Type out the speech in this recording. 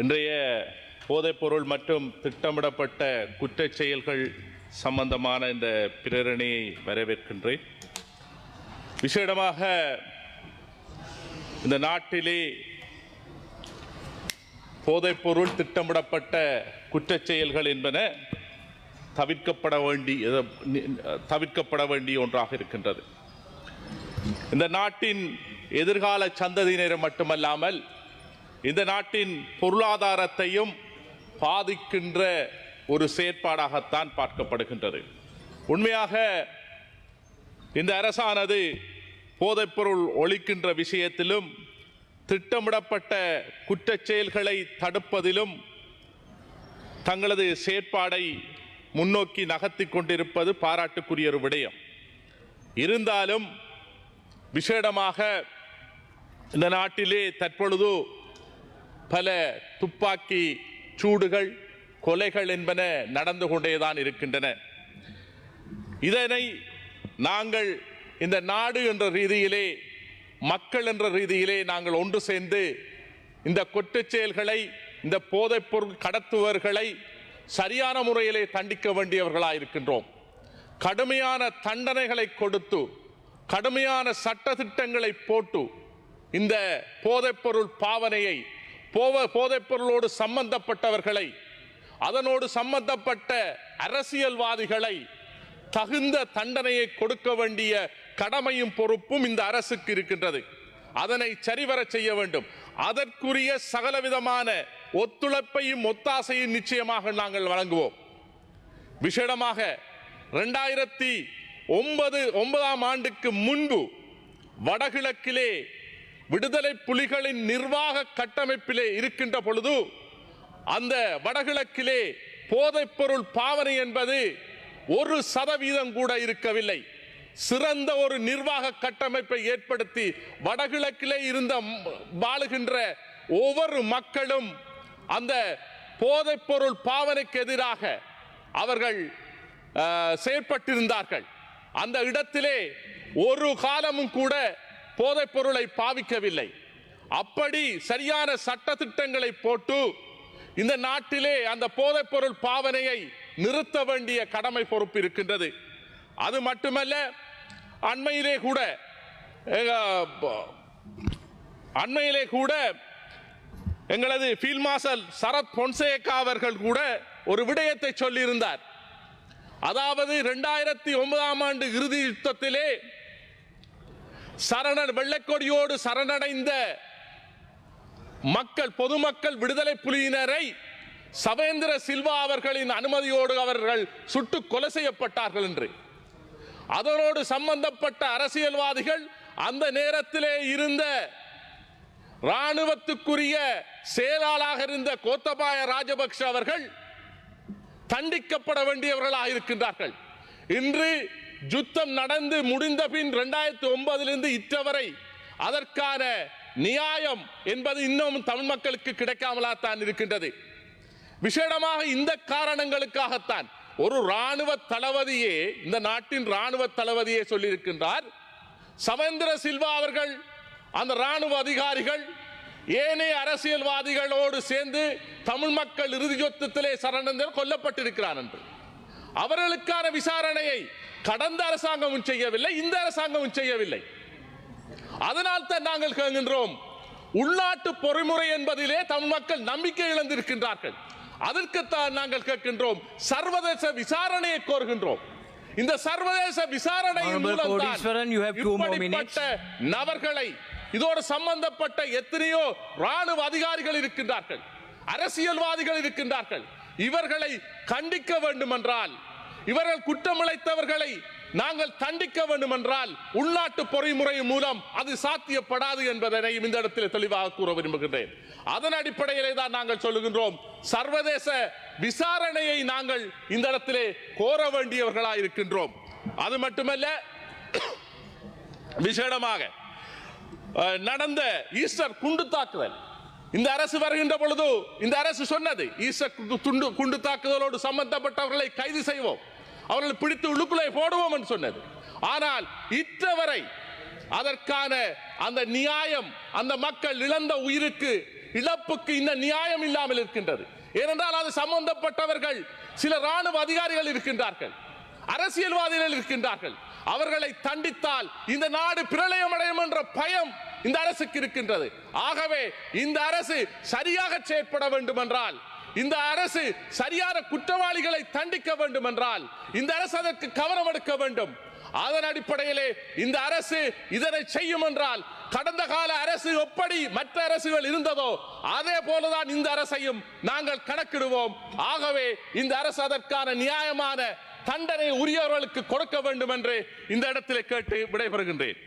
இன்றைய போதைப்பொருள் மற்றும் திட்டமிடப்பட்ட குற்றச் செயல்கள் சம்பந்தமான இந்த பிரேரணையை வரவேற்கின்றேன். விசேடமாக இந்த நாட்டிலே போதைப்பொருள் திட்டமிடப்பட்ட குற்றச் செயல்கள் என்பன தவிர்க்கப்பட வேண்டி தவிர்க்கப்பட வேண்டிய ஒன்றாக இருக்கின்றது. இந்த நாட்டின் எதிர்கால சந்ததியினர் மட்டுமல்லாமல் இந்த நாட்டின் பொருளாதாரத்தையும் பாதிக்கின்ற ஒரு செயற்பாடாகத்தான் பார்க்கப்படுகின்றது. உண்மையாக இந்த அரசானது போதைப்பொருள் ஒழிக்கின்ற விஷயத்திலும் திட்டமிடப்பட்ட குற்றச் செயல்களை தடுப்பதிலும் தங்களது செயற்பாடை முன்னோக்கி நகர்த்தி கொண்டிருப்பது பாராட்டுக்குரிய ஒரு விடயம். இருந்தாலும் விசேடமாக இந்த நாட்டிலே தற்பொழுது பல துப்பாக்கி சூடுகள் கொலைகள் என்பன நடந்து கொண்டேதான் இருக்கின்றன. இதனை நாங்கள் இந்த நாடு என்ற ரீதியிலே மக்கள் என்ற ரீதியிலே நாங்கள் ஒன்று சேர்ந்து இந்த குற்றச் செயல்களை இந்த போதைப்பொருள் கடத்துவர்களை சரியான முறையிலே தண்டிக்க வேண்டியவர்களாக இருக்கின்றோம். கடுமையான தண்டனைகளை கொடுத்து கடுமையான சட்டத்திட்டங்களை போட்டு இந்த போதைப்பொருள் பாவனையை போவ போதைப்பொருளோடு சம்பந்தப்பட்டவர்களை அதனோடு சம்பந்தப்பட்ட அரசியல்வாதிகளை தகுந்த தண்டனையை கொடுக்க வேண்டிய கடமையும் பொறுப்பும் இந்த அரசுக்கு இருக்கின்றது. அதனை சரிவர செய்ய வேண்டும். அதற்குரிய சகலவிதமான ஒத்துழைப்பையும் ஒத்தாசையும் நிச்சயமாக நாங்கள் வழங்குவோம். விசேடமாக ரெண்டாயிரத்தி ஒன்பது ஒன்பதாம் ஆண்டுக்கு முன்பு வடகிழக்கிலே விடுதலை புலிகளின் நிர்வாக கட்டமைப்பிலே இருக்கின்ற பொழுது அந்த வடகிழக்கிலே போதைப்பொருள் பாவனை என்பது ஒரு சதவீதம் கூட இருக்கவில்லை. சிறந்த ஒரு நிர்வாக கட்டமைப்பை ஏற்படுத்தி வடகிழக்கிலே இருந்த வாழுகின்ற ஒவ்வொரு மக்களும் அந்த போதைப்பொருள் பாவனைக்கு எதிராக அவர்கள் செயற்பட்டிருந்தார்கள். அந்த இடத்திலே ஒரு காலமும் கூட போதைப் பொருளை பாவிக்கவில்லை. அப்படி சரியான சட்ட திட்டங்களை போட்டு இந்த நாட்டிலே அந்த போதைப் பொருள் பாவனையை நிறுத்த வேண்டிய கடமை பொறுப்பு இருக்கின்றது. அது மட்டுமல்ல அண்மையிலே கூட அண்மையிலே கூட எங்களது ஃபீல்ட் மார்ஷல் சரத் பொன்சேகா அவர்கள் கூட ஒரு விடயத்தை சொல்லியிருந்தார். அதாவது இரண்டாயிரத்தி ஒன்பதாம் ஆண்டு இறுதி யுத்தத்திலே சரண வெள்ளைக்கொடியோடு சரணடைந்த மக்கள் பொதுமக்கள் விடுதலை புலியினரை சவேந்திர சில்வா அவர்களின் அனுமதியோடு அவர்கள் சுட்டு கொலை செய்யப்பட்டார்கள் என்று. அதனோடு சம்பந்தப்பட்ட அரசியல்வாதிகள் அந்த நேரத்திலே இருந்த ராணுவத்துக்குரிய செயலாளாக இருந்த கோத்தபாய ராஜபக்ஷ அவர்கள் தண்டிக்கப்பட வேண்டியவர்களாக இருக்கின்றார்கள் இன்று யுத்தம் நடந்து முடிந்த பின் ரெண்டாயிரத்தி ஒன்பதிலிருந்து இற்றவரை அதற்கான நியாயம் என்பது இன்னும் தமிழ் மக்களுக்கு கிடைக்காமலாத்தான் இருக்கின்றது. விசேடமாக இந்த காரணங்களுக்காகத்தான் ஒரு ராணுவ தளபதியே இந்த நாட்டின் ராணுவ தளபதியே சொல்லியிருக்கின்றார். சவேந்திர சில்வா அவர்கள் அந்த ராணுவ அதிகாரிகள் ஏனைய அரசியல்வாதிகளோடு சேர்ந்து தமிழ் மக்கள் இறுதி யுத்தத்திலே சரணந்தர் கொல்லப்பட்டிருக்கிறார் என்று. அவர்களுக்கான விசாரணையை கடந்த அரசாங்கமும் செய்யவில்லை இந்த அரசாங்கமும் செய்யவில்லை. அதனால் தான் நாங்கள் கேட்கின்றோம் உள்நாட்டு பொறிமுறை என்பதிலே தமிழ் மக்கள் நம்பிக்கை இழந்திருக்கின்றார்கள். அதற்குத்தான் நாங்கள் கேட்கின்றோம் சர்வதேச விசாரணையை கோருகின்றோம். இந்த சர்வதேச விசாரணை. நபர்களை இதோடு சம்பந்தப்பட்ட எத்தனையோ ராணுவ அதிகாரிகள் இருக்கின்றார்கள் அரசியல்வாதிகள் இருக்கின்றார்கள். இவர்களை கண்டிக்க வேண்டுமென்றால் இவர்கள் குற்றமிழைத்தவர்களை நாங்கள் தண்டிக்க வேண்டுமென்றால் உள்நாட்டு பொறிமுறை மூலம் அது சாத்தியப்படாது என்பதனை இந்த இடத்தில் தெளிவாக கூற விரும்புகின்றேன். அதன் அடிப்படையிலே தான் நாங்கள் சொல்லுகின்றோம். சர்வதேச விசாரணையை நாங்கள் இந்த இடத்திலே கோர வேண்டியவர்களாக இருக்கின்றோம். அது மட்டுமல்ல விசேடமாக அஹ், நடந்த ஈஸ்டர் குண்டு தாக்குதல். இந்த அரசு வருகின்ற பொழுது இந்த அரசு சொன்னது ஈஸ்டர் துண்டு குண்டு தாக்குதலோடு சம்பந்தப்பட்டவர்களை கைது செய்வோம். அவர்களை பிடித்து உள்ளுக்குள்ளே போடுவோம் என்று சொன்னது. ஆனால் இற்றவரை அதற்கான அந்த நியாயம் அந்த மக்கள் இழந்த உயிருக்கு இழப்புக்கு இந்த நியாயம் இல்லாமல் இருக்கின்றது. ஏனென்றால் அது சம்பந்தப்பட்டவர்கள் சில ராணுவ அதிகாரிகள் இருக்கின்றார்கள் அரசியல்வாதிகள் இருக்கின்றார்கள். அவர்களை தண்டித்தால் இந்த நாடு பிரளயமடையும் என்ற பயம் இந்த அரசுக்கு இருக்கின்றது. ஆகவே இந்த அரசு சரியாக செயற்பட வேண்டும் என்றால் இந்த அரசு சரியான குற்றவாளிகளை தண்டிக்க வேண்டும் என்றால் இந்த அரசு அதற்கு கவனம் எடுக்க வேண்டும். அதன் அடிப்படையிலே இந்த அரசு இதனை செய்யும் என்றால் கடந்த கால அரசு எப்படி மற்ற அரசுகள் இருந்ததோ அதே போலதான் இந்த அரசையும் நாங்கள் கணக்கிடுவோம். ஆகவே இந்த அரசு அதற்கான நியாயமான தண்டனை உரியவர்களுக்கு கொடுக்க வேண்டும் என்று இந்த இடத்திலே கேட்டு விடைபெறுகின்றேன்.